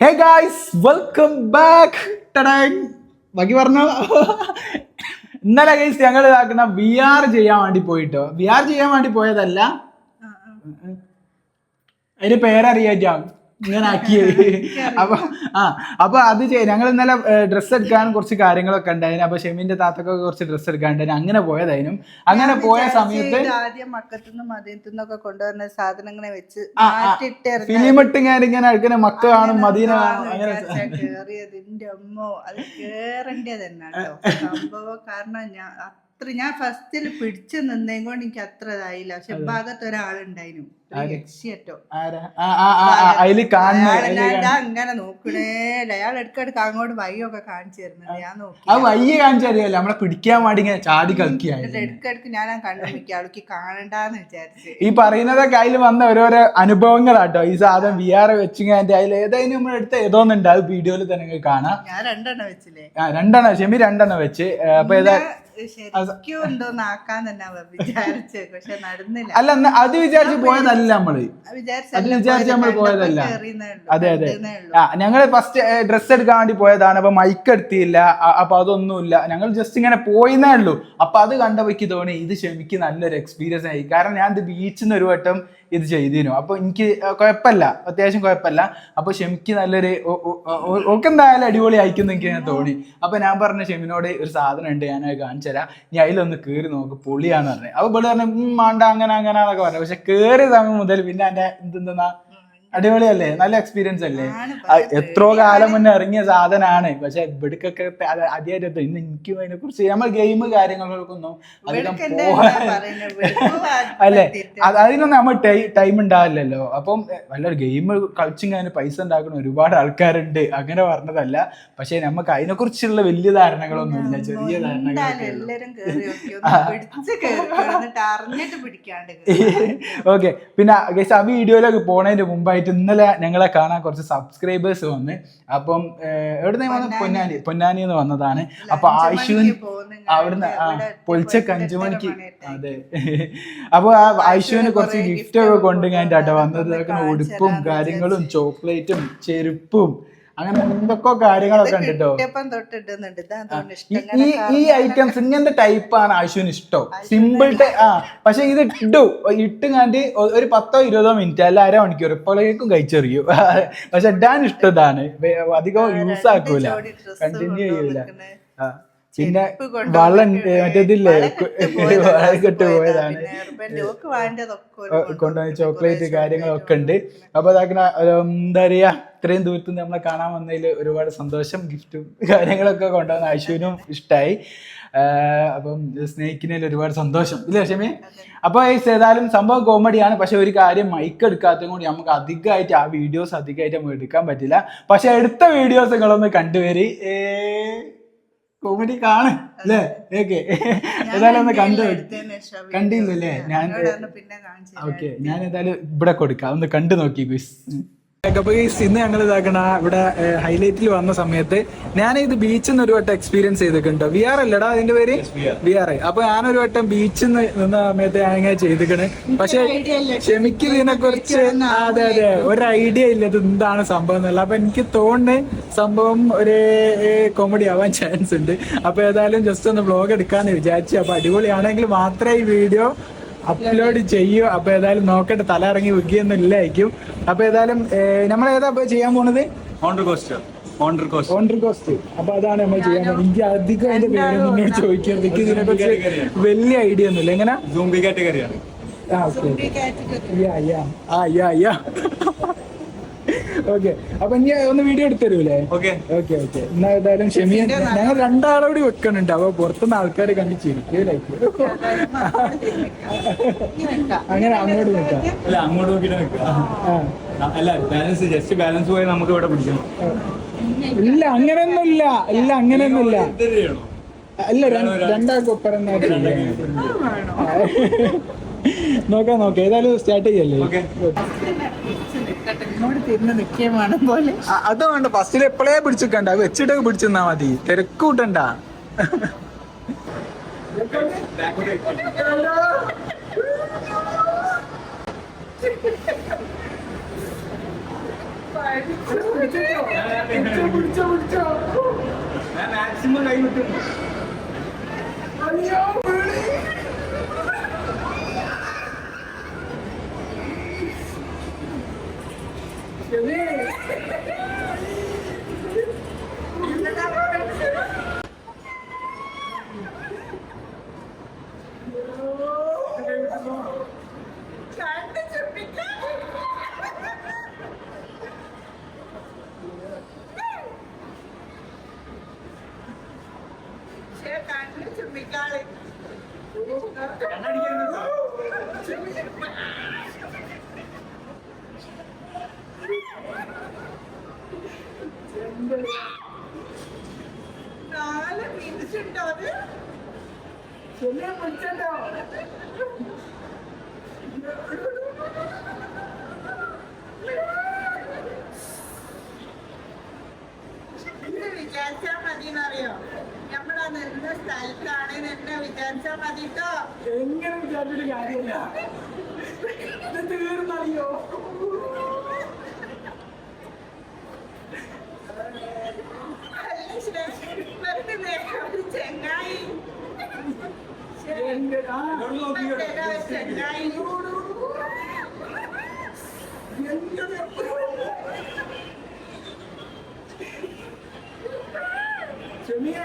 ഹേ guys welcome back ബാക്കി പറഞ്ഞു. ഇന്നലെ ഗൈസ് ഞങ്ങൾ ഇതാക്കുന്ന വി ആർ ചെയ്യാൻ വേണ്ടി പോയിട്ടോ. വി ആർ ചെയ്യാൻ വേണ്ടി പോയതല്ല. അതിന് പേരറിയാം ഇങ്ങനെ ആക്കിയത് അപ്പൊ ആ അപ്പൊ അത് ഞങ്ങൾ ഇന്നലെ ഡ്രസ്സ് എടുക്കാൻ കുറച്ച് കാര്യങ്ങളൊക്കെ ഉണ്ടായിരുന്നു. അപ്പൊ ഷെമിന്റെ താത്തൊക്കെ കുറച്ച് ഡ്രസ്സ് എടുക്കാണ്ടായിരുന്നു അങ്ങനെ പോയതായിരുന്നു. അങ്ങനെ പോയ സമയത്ത് ആദ്യം മക്കത്തുനിന്നും മദീനത്തുനിന്നൊക്കെ കൊണ്ടുവരുന്ന സാധനങ്ങളെ വെച്ച് ഫിലിം ഇട്ട് ഇങ്ങനെ ഇങ്ങനെ എടുക്കുന്ന മക്ക കാണും മദീന കാണും അങ്ങനെ കേറിയത്. എന്റെ അമ്മോ അത് കേറേണ്ടത് തന്നെ സംഭവം കാരണം ഞാൻ അത്ര ഞാൻ ഫസ്റ്റിൽ പിടിച്ചു നിന്നേം കൊണ്ട് എനിക്ക് അത്ര ഇതായില്ല. പക്ഷെ ഭാഗത്ത് ഒരാളുണ്ടായിരുന്നു ലക്ഷ്യട്ടോ അങ്ങനെ നോക്കണേ അയാൾ ഇടക്കിടക്ക് അങ്ങോട്ട് വയ്യൊക്കെ കാണിച്ചു തരുന്നുണ്ട്. ഞാൻ നോക്കി. ആ വയ്യ കാണിച്ചറിയാലോ നമ്മളെ പിടിക്കാൻ വേണ്ടി ഇങ്ങനെ ചാടി കളിക്കുക ഇടക്കിടക്ക് ഞാൻ ആ കണ്ടു നോക്കി അവൾക്ക് കാണണ്ടെന്ന് വിചാരിച്ചു. ഈ പറയുന്നതൊക്കെ അതിൽ വന്ന ഓരോരോ അനുഭവങ്ങളാട്ടോ. ഈ സാധനം വി ആർ വെച്ചിങ്ങാന്റെ അതിൽ ഏതായാലും നമ്മൾ എടുത്ത ഏതോന്നുണ്ട് അത് വീഡിയോയിൽ തന്നെ കാണാം. ഞാൻ രണ്ടെണ്ണം വെച്ചില്ലേ? ആ രണ്ടെണ്ണം ഷെമി രണ്ടെണ്ണം വെച്ച്. അപ്പൊ ഏതാ ശരിക്കും എന്തോന്ന് ആക്കാൻ തന്നെ വിചാരിച്ചു. പക്ഷെ നടന്നില്ല. അല്ല അത് വിചാരിച്ച് പോയതല്ല നമ്മൾ. അത് വിചാരിച്ച് നമ്മൾ പോയതല്ല. കണ്ടപ്പോ. അതെ അതെ. ഞങ്ങൾ ഫസ്റ്റ് ഡ്രസ്സ് എടുക്കാൻ വേണ്ടി പോയതാണ്. അപ്പൊ മൈക്ക് എടുത്തില്ല. അപ്പൊ അതൊന്നുമില്ല. ഞങ്ങൾ ജസ്റ്റ് ഇങ്ങനെ പോയിന്നേ ഉള്ളൂ. അപ്പൊ അത് കണ്ടപ്പോഴേക്ക് തോന്നി ഇത് ക്ഷമിക്ക് നല്ലൊരു എക്സ്പീരിയൻസ് ആയി. കാരണം ഞാൻ ഇത് ബീച്ചിൽ നിന്ന് ഒരു വട്ടം ഇത് ചെയ്തിരുന്നു. അപ്പൊ എനിക്ക് കുഴപ്പമില്ല അത്യാവശ്യം കുഴപ്പമില്ല അപ്പൊ ഷെമിക്ക് നല്ലൊരു ഓക്കെന്തായാലും അടിപൊളി അയക്കുന്ന എനിക്ക് ഞാൻ തോന്നി. അപ്പൊ ഞാൻ പറഞ്ഞ ഷെമിനോട് ഒരു സാധനം ഉണ്ട് ഞാൻ അത് കാണിച്ചു തരാം ഇനി അതിലൊന്ന് കയറി നോക്ക് പൊളിയാന്ന് പറഞ്ഞു. അപ്പൊ ഇവിടെ പറഞ്ഞു മാണ്ട അങ്ങനെ അങ്ങനെ എന്നൊക്കെ പറഞ്ഞു. പക്ഷെ കയറിയ സമയം മുതൽ പിന്നെ എന്റെ എന്തെന്നാ അടിപൊളിയല്ലേ? നല്ല എക്സ്പീരിയൻസ് അല്ലേ? എത്രയോ കാലം മുന്നേ ഇറങ്ങിയ സാധനമാണ് പക്ഷെ ഇവിടക്കൊക്കെ ആദ്യമായിട്ട് ഇന്ന് എനിക്കും അതിനെ കുറിച്ച് നമ്മൾ ഗെയിം കാര്യങ്ങളൊക്കെ അധികം ഇവൾക്ക് അല്ലേ? അതിനൊന്നും നമ്മൾ ടൈം ഉണ്ടാവില്ലല്ലോ. അപ്പം നല്ലൊരു ഗെയിം കളിച്ചും അതിന് പൈസ ഉണ്ടാക്കുന്ന ഒരുപാട് ആൾക്കാരുണ്ട്. അങ്ങനെ പറഞ്ഞതല്ല. പക്ഷെ നമുക്ക് അതിനെ കുറിച്ചുള്ള വലിയ ധാരണകളൊന്നും ഇല്ല. ചെറിയ ധാരണകൾ ഓക്കെ പിന്നെ ആ വീഡിയോയിലൊക്കെ പോണതിന്റെ മുമ്പായിട്ട് ഇന്നലെ ഞങ്ങളെ കാണാൻ കുറച്ച് സബ്സ്ക്രൈബേഴ്സ് വന്ന് അപ്പം എവിടെ നിന്ന് വന്നത്? പൊന്നാനി. പൊന്നാനി. എന്ന് വന്നതാണ്. അപ്പൊ പോകുന്ന അവിടുന്ന് പൊളിച്ച കഞ്ചുമണിക്ക് അഞ്ചു മണിക്ക്. അതെ. അപ്പൊ ആ ആയിഷുവിന് കുറച്ച് കുറേ ഗിഫ്റ്റ് ഒക്കെ ഒക്കെ കൊണ്ടുങ്ങാന്റെ വന്നത്. ഉടുപ്പും കാര്യങ്ങളും ചോക്ലേറ്റും ചെരുപ്പും അങ്ങനെ എന്തൊക്കെ കാര്യങ്ങളൊക്കെ ഉണ്ട് കേട്ടോ ഈ ഈ ഐറ്റംസ് ഇങ്ങനത്തെ ടൈപ്പാണ് ആശുവിന് ഇഷ്ടം. സിമ്പിൾ ആ പക്ഷെ ഇത് ഇട്ടു. ഒ- ഒരു പത്തോ ഇരുപതോ മിനിറ്റ് അല്ല അര മണിക്കൂർ. ഇപ്പോഴേക്കും കഴിച്ചെറിയൂ. പക്ഷെ ഇടാൻ ഇഷ്ടം ഇതാണ്. അധികം യൂസ് ആക്കൂല. കണ്ടിന്യൂ ചെയ്യൂല. ആ. പിന്നെ വള്ളം മറ്റേതില്ലേ പോയതാ. പോയതാണ് കൊണ്ടുവന്ന ചോക്ലേറ്റ് കാര്യങ്ങളൊക്കെ ഉണ്ട്. അപ്പൊ അതാക്കണ എന്താ പറയാ ഇത്രയും ദൂരത്ത് നിന്ന് നമ്മളെ കാണാൻ വന്നതിൽ ഒരുപാട് സന്തോഷം. ഗിഫ്റ്റും കാര്യങ്ങളൊക്കെ കൊണ്ടുവന്ന അശ്വിനും ഇഷ്ടമായി അപ്പം സ്നേഹിക്കുന്നതിൽ ഒരുപാട് സന്തോഷം. ഇല്ലേ ക്ഷമി അപ്പൊ ഈ ഏതായാലും സംഭവം കോമഡിയാണ് പക്ഷെ ഒരു കാര്യം മൈക്ക് എടുക്കാത്തതും കൂടി നമുക്ക് അധികമായിട്ട് ആ വീഡിയോസ് അധികമായിട്ട് നമുക്ക് എടുക്കാൻ പറ്റില്ല. പക്ഷെ എടുത്ത വീഡിയോസ് നിങ്ങളൊന്ന് കണ്ടുവരി. കോമഡി കാണ് അല്ലേ? ഓക്കെ ഏതായാലും ഒന്ന് കണ്ടു? കണ്ടില്ലല്ലേ? എടുത്തത്. ഞാൻ-. ഓക്കെ ഞാൻ ഏതായാലും ഇവിടെ കൊടുക്കാം. ഒന്ന് കണ്ടു നോക്കി ഗുയ്സ് അപ്പൊ ഗയ്സ്, ഇന്ന് ഞങ്ങൾ ഇതാക്കണ ഇവിടെ ഹൈലൈറ്റിൽ വന്ന സമയത്ത് ഞാൻ ഇത് ബീച്ചിൽ നിന്ന് ഒരു വട്ടം എക്സ്പീരിയൻസ് ചെയ്തിട്ടുണ്ട്. വി ആർ അല്ലടാ അതിന്റെ പേര്? വി ആർ അപ്പൊ ഞാനൊരു വട്ടം ബീച്ചിൽ നിന്ന് നിന്ന സമയത്ത് ഞാൻ ഇങ്ങനെ ചെയ്തിക്കണ്. പക്ഷെ ക്ഷമിക്ക് ഇതിനെ കുറിച്ച് അതെ അതെ. ഒരു ഐഡിയ ഇല്ല. ഇത് എന്താണ് സംഭവം എന്നല്ല അപ്പൊ എനിക്ക് തോന്നുന്നു സംഭവം ഒരു കോമഡി ആവാൻ ചാൻസ് ഉണ്ട്. അപ്പൊ ഏതായാലും ജസ്റ്റ് ഒന്ന് വ്ലോഗ് എടുക്കാന്ന് വിചാരിച്ചു. അപ്പൊ അടിപൊളിയാണെങ്കിൽ മാത്രമേ ഈ വീഡിയോ അപ്ലോഡ് ചെയ്യൂ. അപ്പൊ ഏതായാലും നോക്കട്ടെ തല ഇറങ്ങി വിൽക്കുകയൊന്നും ഇല്ലായിരിക്കും അപ്പൊ ഏതായാലും നമ്മൾ ഏതാ അപ്പൊ ചെയ്യാൻ പോണത്? കോസ്റ്റ് അപ്പൊ അതാണ് നമ്മൾ ചെയ്യാൻ പോകുന്നത് എനിക്ക് അധികം അതിന്റെ പേര് നിങ്ങൾ ചോദിക്കരുത് എനിക്ക് ഇതിനെ കുറിച്ച് വലിയ ഐഡിയ ഒന്നുമില്ല. എങ്ങനെ? കാറ്റഗറിയാണ് ആ ഓക്കെ. യാ യാ ആ യാ യാ ഓക്കെ അപ്പൊ ഇനി ഒന്ന് വീഡിയോ എടുത്തരൂലേ ഓക്കെ ഓക്കെ ഓക്കെ എന്നാ ഏതായാലും ക്ഷമിയ ഞങ്ങൾ രണ്ടാളെ കൂടി വെക്കണുണ്ട്. അപ്പൊ പുറത്തുനിന്ന് ആൾക്കാരെ കണ്ട് ചിരിക്കും വെക്കാം. അങ്ങനെ അങ്ങോട്ട് നിൽക്കാം. അല്ല അങ്ങോട്ട് നോക്കിട്ട് അല്ല ബാലൻസ് ജസ്റ്റ് ബാലൻസ് പോയി നമുക്ക് ഇവിടെ പിടിക്കണം ഇല്ല അങ്ങനെയൊന്നുമില്ല. ഇല്ല ചെയ്യണോ? അല്ല രണ്ട്- രണ്ടാൾക്ക് ഒപ്പരം നോക്കാം. നോക്കാം. ഏതായാലും സ്റ്റാർട്ട് ചെയ്യല്ലേ? ഓക്കെ അത് വേണ്ട. ഫസ്റ്റിൽ എപ്പോഴേ പിടിച്ചിക്കണ്ട? വെച്ചിട്ടൊക്കെ പിടിച്ചെന്നാ മതി. തിരക്ക് കൂട്ടണ്ട. ഞാൻ മാക്സിമം കൈ വിട്ടു കണ്ണു ചുമ്മിക്കാളി മിനിറ്റ് ഉണ്ടോ അത് ഇത് വിചാരിച്ചാ മതിന്നറിയോ നമ്മളാ നിന്ന സ്ഥലത്താണ് എന്നെ വിചാരിച്ചാ മതിട്ടോ. എങ്ങനെ വിചാരിച്ചിട്ട് കാര്യമില്ല. ഇത് തീർന്നറിയോ? ചെങ്ങായി. ചെങ്ങായി. ചെമിയേ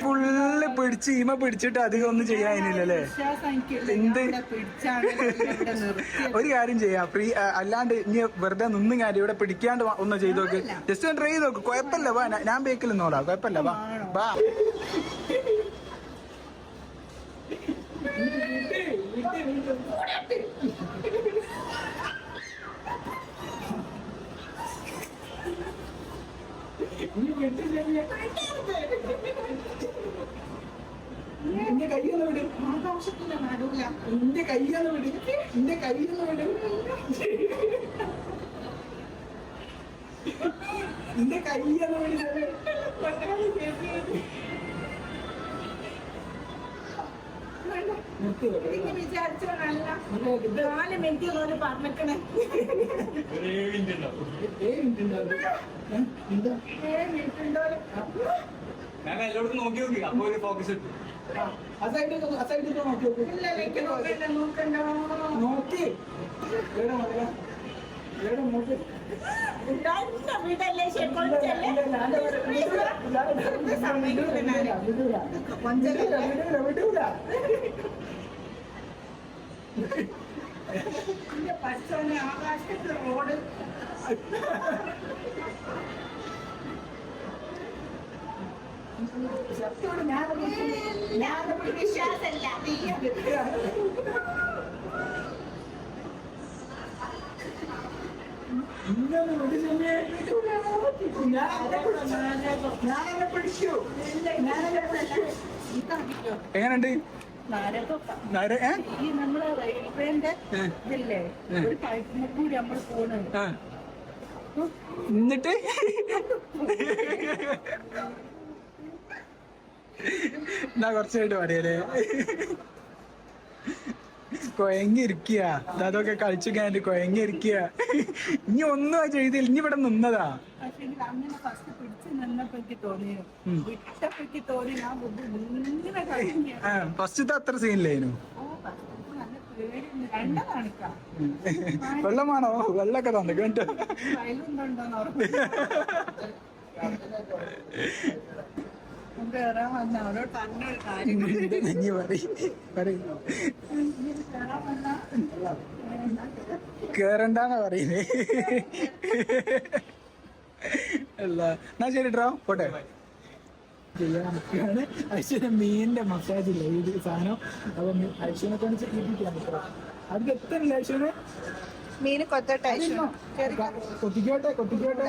ഫുള്ള് പിടിച്ച് ഈമ പിടിച്ചിട്ട് അധികം ഒന്നും ചെയ്യാനില്ലല്ലേ എന്ത്? ഒരു കാര്യം ചെയ്യാം ഫ്രീ അല്ലാണ്ട് ഇനി വെറുതെ നിന്നും കാര്യം ഇവിടെ പിടിക്കാണ്ട് ഒന്ന് ചെയ്ത് നോക്ക് ജസ്റ്റ് ഒന്ന് ട്രൈ ചെയ്ത് നോക്ക് കുഴപ്പമില്ല വാ ഞാൻ- ഞാൻ ബേക്കിൽ നിന്നോളാം കുഴപ്പമില്ല വാ വാ എന്റെ കയ്യൊന്ന് വിട്. നിന്റെ കയ്യൊന്ന് വിടും. നിന്റെ കയ്യൊന്ന് വിടും. നിന്റെ കയ്യൊന്ന് വിട്. നിർത്തി വെക്ക്. വിചാരിച്ചോ നല്ല ഇത് ഇത് നാല് മിനിറ്റ് കൊണ്ട് പറഞ്ഞിക്കണേ ഒരു ഏഴ് മിനിറ്റ് ഉണ്ടോ ഞാൻ എല്ലായിടത്തും നോക്കി നോക്കി അപ്പൊ ഒരു ഫോക്കസ് സൈഡിൽ നോക്കി നോക്ക്. ഇല്ല എനിക്ക് നോക്കണ്ട നോക്കണ്ടോ നോക്കി എവിടെ നോക്കുക എവിടെ നോക്ക് ഉണ്ടായിരുന്ന വീടല്ലേ ശരിക്കും ആകാശത്തെ റോഡ് ആകാശത്ത് റോഡ് ഞാനൊരു വിശ്വാസമല്ല നീ ഇങ്ങനെ വിട് ചെമ്മേ. ഞാനെന്നെ പിടിച്ചു. ഞാനെന്നെ പിടിക്കൂ. എങ്ങനെയുണ്ട് ഈ നമ്മളെ റെയിൽവേന്റെ. ഇതില്ലേ. ഒരു പൈപ്പിനെ കൂടി നമ്മൾ പോണത്. ആ. എന്നിട്ട്? എന്നാ കുറച്ചായിട്ട് പറയലേ. കൊയങ്ങിരിക്കുക അതൊക്കെ കളിച്ചു കഴിഞ്ഞിട്ട് കൊയങ്ങിരിക്കുക ഇനി ഒന്നും ചെയ്തില്ല. ഇനി ഇവിടെ നിന്നതാ. പക്ഷെ എനിക്ക് അങ്ങനെ ഫസ്റ്റ് പിടിച്ച് നിന്നപ്പോ എനിക്ക് തോന്നി ഉം. വിട്ടപ്പോ എനിക്ക് തോന്നി ഞാൻ ബുദ്ധി ഇങ്ങനെ കളിക്കുക ആ ഫസ്റ്റത്തെ അത്ര സീനില്ലേനു വെള്ളമാണോ? വെള്ളമൊക്കെ തന്നെ കേട്ടോ ഇനി പറയും. കേറണ്ടെന്നാ പറയുന്നേ. അല്ല എന്നാ ശരി ഡ്രോ പോട്ടെ. അശ്വിന് മീനിന്റെ മസാജ് ഇല്ല ഇത് സാധനം. അപ്പൊ അശ്വിനെ കൊണ്ട് ചെയ്യിപ്പിക്കാൻ പറ്റും അത് എത്തണില്ല അശ്വിന് മീന് കൊത്തട്ടെ കൊത്തിക്കോട്ടെ കൊത്തിക്കോട്ടെ.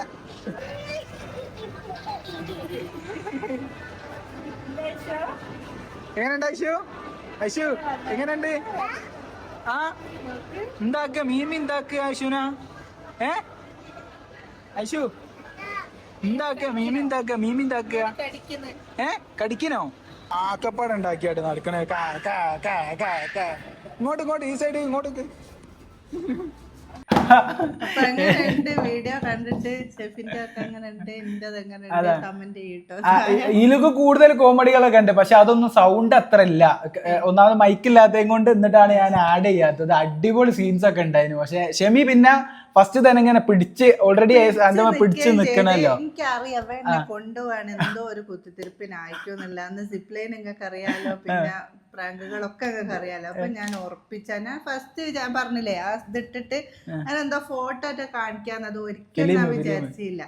എങ്ങനെയുണ്ട് അശു അശു എങ്ങനെയുണ്ട്? ആ എന്താക്ക മീമി എന്താക്ക ഐശുന ഏ? ഐശു എന്താക്ക എന്താക്ക മീമി എന്താക്ക ഏ? കടിക്കണോ ആക്കപ്പാട് ഉണ്ടാക്കിയാട്ട് നടക്കണേ. ഇങ്ങോട്ട് ഇങ്ങോട്ട് ഈ സൈഡ് ഇങ്ങോട്ട്. വീഡിയോ കണ്ടിട്ട് ഷെഫിന്റെ ഒക്കെ എങ്ങനെയുണ്ട്? എന്റേത് അങ്ങനെ കമന്റ് ചെയ്യട്ടോ. ഇതിലൊക്കെ കൂടുതൽ കോമഡികളൊക്കെ ഉണ്ട്. പക്ഷെ അതൊന്നും സൗണ്ട് അത്ര ഇല്ല. ഒന്നാമത് മൈക്കില്ലാത്തതും കൊണ്ട് എന്നിട്ടാണ് ഞാൻ ആഡ് ചെയ്യാത്തത്. അടിപൊളി സീൻസ് ഒക്കെ ഉണ്ടായിരുന്നു. പക്ഷെ ഷെമി പിന്നെ ഫസ്റ്റ് തന്നെ ഇങ്ങനെ പിടിച്ച് ഓൾറെഡി പിടിച്ച് നിക്കണല്ലോ എനിക്കറിയാം. കൊണ്ടുപോവാണ്. എന്തോ ഒരു കുത്തിത്തിരിപ്പിനായിട്ടൊന്നുമില്ല അന്ന് സിപ്ലൈൻ നിങ്ങൾക്ക് അറിയാലോ പിന്നെ പ്രാങ്കുകളൊക്കെ നിങ്ങൾക്ക് അറിയാലോ അപ്പൊ ഞാൻ ഉറപ്പിച്ച ഞാൻ ഫസ്റ്റ് ഞാൻ പറഞ്ഞില്ലേ ആ ഇതിട്ടിട്ട് ഞാൻ എന്തോ ഫോട്ടോ ഒക്കെ കാണിക്കാന്ന് അത് ഒരിക്കലും ഞാൻ വിചാരിച്ചില്ല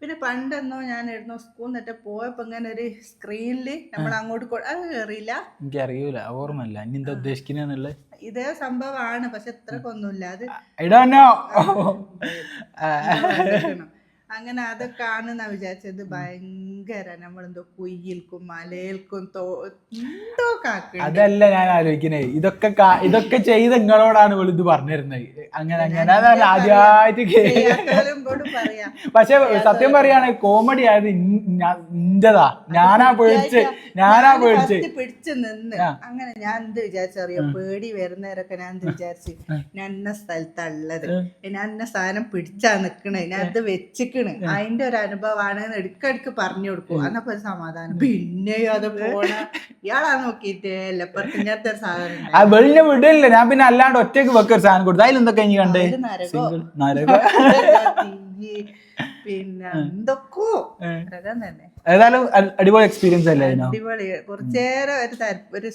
പിന്നെ പണ്ടെന്നോ ഞാൻ ഇടുന്നു സ്കൂളിൽ നിന്നിട്ട് പോയപ്പോ ഇങ്ങനെ ഒരു സ്ക്രീനിൽ നമ്മൾ അങ്ങോട്ട് അത് അത് കയറിയില്ല എനിക്കറിയൂല ഓർമ്മല്ല ഇനി എന്താ ഉദ്ദേശിക്കുന്നുള്ള ഇതേ സംഭവമാണ് പക്ഷെ ഇത്രക്കൊന്നുമില്ല അത് ഇടാനോ. അങ്ങനെ അതൊക്കെ ആണെന്നാ വിചാരിച്ചത് ഭയങ്കര നമ്മളെന്തോ കുയിൽക്കും മലയിൽക്കും എന്തോ കാക്ക അതല്ല ഞാൻ ആലോചിക്കണേ. ഇതൊക്കെ ഇതൊക്കെ ചെയ്ത് നിങ്ങളോടാണ് ഇവൾ ഇത് പറഞ്ഞിരുന്നത്. അങ്ങനെ അങ്ങനെ അതല്ല ആദ്യമായിട്ട് പക്ഷെ സത്യം പറയാണ് കോമഡി ആയത് ഇന്റതാ ഞാനാ പേടിച്ച് ഞാനാ പേടിച്ച്. പിടിച്ച് നിന്ന്. അങ്ങനെ ഞാൻ എന്ത് വിചാരിച്ചറിയോ പേടി വരുന്നവരൊക്കെ ഞാൻ എന്ത് വിചാരിച്ചു? ഞാൻ ഇന്ന സ്ഥലത്തുള്ളത് ഞാൻ എന്ന സാധനം പിടിച്ചാ നിക്കണേ. ഞാൻ ഇത് വെച്ചിക്കണ് അതിന്റെ ഒരു അനുഭവമാണ് ഇടയ്ക്കിടയ്ക്ക് പറഞ്ഞു കൊടുക്കും. അന്നപ്പോ ഒരു സമാധാനം? പിന്നെ അത് പോണ ഇയാളാ നോക്കിയിട്ട് എല്ലപ്പുറത്ത് ഇങ്ങനത്തെ ഒരു സാധനം ആ വെളിഞ്ഞ വിടില്ല ഞാൻ പിന്നെ അല്ലാണ്ട് ഒറ്റയ്ക്ക് വെക്കൊരു സാധനം കൊടുത്തു. അതിലെന്തൊക്കെ ഇനി കണ്ടേ? പിന്നെ എന്തൊക്കോ? തന്നെ. ഏതായാലും അടിപൊളി എക്സ്പീരിയൻസ് അല്ലേ അടിപൊളി. കുറച്ചേരം ഒരു ഒരു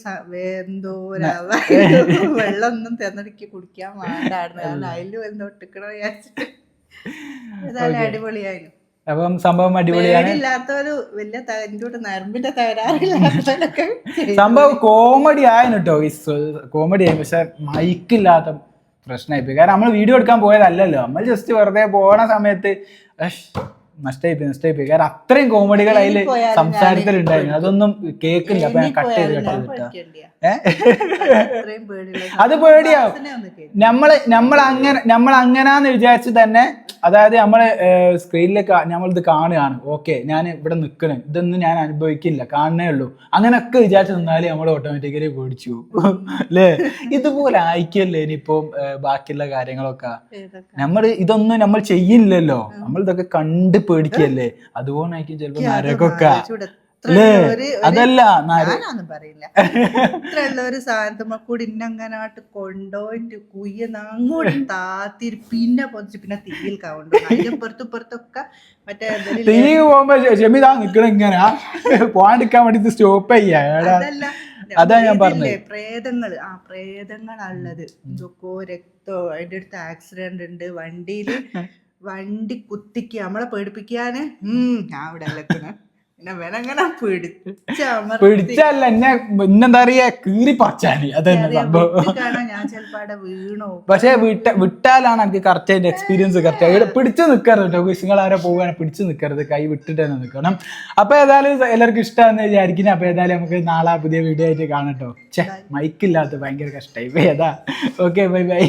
എന്തോ വെള്ളം ഒന്നും തിരഞ്ഞെടുക്കി കുടിക്കാൻ വേണ്ടായിരുന്നു. കാരണം അതിലും എന്തോ ഇട്ടിക്കണോ വിചാരിച്ചിട്ട്. അടിപൊളിയായിരുന്നു. അപ്പം സംഭവം അടിപൊളിയാണ്. സംഭവം കോമഡി ആയിരുന്നു കേട്ടോ കോമഡി ആയി പക്ഷെ മൈക്കില്ലാത്ത പ്രശ്നമായി പോയി. കാരണം നമ്മൾ വീഡിയോ എടുക്കാൻ പോയതല്ലല്ലോ. നമ്മൾ ജസ്റ്റ് വെറുതെ പോണ സമയത്ത് നഷ്ടമായി പോയി നഷ്ടമായി പോയി കാരണം അത്രയും കോമഡികൾ അതിൽ സംസാരത്തിലുണ്ടായിരുന്നു. അതൊന്നും കേൾക്കില്ല അപ്പൊ ഞാൻ കട്ട് ചെയ്ത് കേട്ടോ ചെയ്ത്? അത് പേടിയാവും നമ്മൾ നമ്മൾ അങ്ങനെ നമ്മൾ അങ്ങനാന്ന് വിചാരിച്ച് തന്നെ അതായത് നമ്മൾ സ്ക്രീനിൽ നമ്മളിത് കാണുകയാണ്. ഓക്കെ ഞാൻ ഇവിടെ നിൽക്കണം ഇതൊന്നും ഞാൻ അനുഭവിക്കില്ല. കാണണേ ഉള്ളൂ. അങ്ങനെയൊക്കെ വിചാരിച്ചു നിന്നാൽ നമ്മൾ ഓട്ടോമാറ്റിക്കലി പേടിച്ചു. അല്ലേ ഇതുപോലെ ആയിക്കല്ലേ ഇനിയിപ്പം ബാക്കിയുള്ള കാര്യങ്ങളൊക്കെ? നമ്മൾ ഇതൊന്നും നമ്മൾ ചെയ്യില്ലല്ലോ. നമ്മൾ ഇതൊക്കെ കണ്ട് പേടിക്കല്ലേ? അതുകൊണ്ടായിരിക്കും ചിലപ്പോ നരകൊക്കെ. അതല്ല ഞാനൊന്നും പറയില്ല. ഇത്രയുള്ള ഒരു സാധനത്തുമ്പോ കൂടി ഇന്നങ്ങനാട്ട് കൊണ്ടോയിട്ട് കുയ്യന്ന് അങ്ങോട്ട് താത്തിരി പിന്നെ പൊതിച്ച് പിന്നെ തീയിൽ കവണ്ടു. അതിന്റെ പുറത്തു പുറത്തൊക്കെ മറ്റേ തീ പോകുമ്പോ ഷെമി താ നിക്കണ ഇങ്ങനെ. പോകാണ്ടിരിക്കാൻ വേണ്ടി സ്റ്റോപ്പ് ചെയ്യാ. അതാ ഞാൻ പറഞ്ഞത്. പ്രേതങ്ങൾ. ആ പ്രേതങ്ങളാണുള്ളത് എന്തൊക്കെയോ രക്തോ അതിന്റെ അടുത്ത് ആക്സിഡന്റ് ഉണ്ട്. വണ്ടിയിൽ വണ്ടി കുത്തിക്ക്. നമ്മളെ പേടിപ്പിക്കാന്? ഉം ഞാൻ ഇവിടെ പിടിച്ച പിടിച്ചല്ല എന്നെ പിന്നെന്താ പറയാ കീറി പറിച്ചാൽ. അതന്നെ സംഭവം. പക്ഷെ വിട്ട വിട്ടാലാണ് എനിക്ക് കറക്റ്റ് അതിന്റെ എക്സ്പീരിയൻസ് കറക്റ്റ് ഇവിടെ പിടിച്ചു നിൽക്കരുത് നിങ്ങൾ ആരെ പോവുകയാണ്. പിടിച്ചു നിൽക്കരുത് കൈ വിട്ടിട്ട് തന്നെ നിൽക്കണം അപ്പൊ ഏതായാലും എല്ലാവർക്കും ഇഷ്ടമാണെന്ന് വിചാരിക്കുന്നു. അപ്പൊ ഏതായാലും നമുക്ക് നാളെ പുതിയ വീഡിയോ ആയിട്ട് കാണട്ടോ ഛേ മൈക്കില്ലാത്ത ഭയങ്കര കഷ്ടമായി ഏതാ? Okay bye bye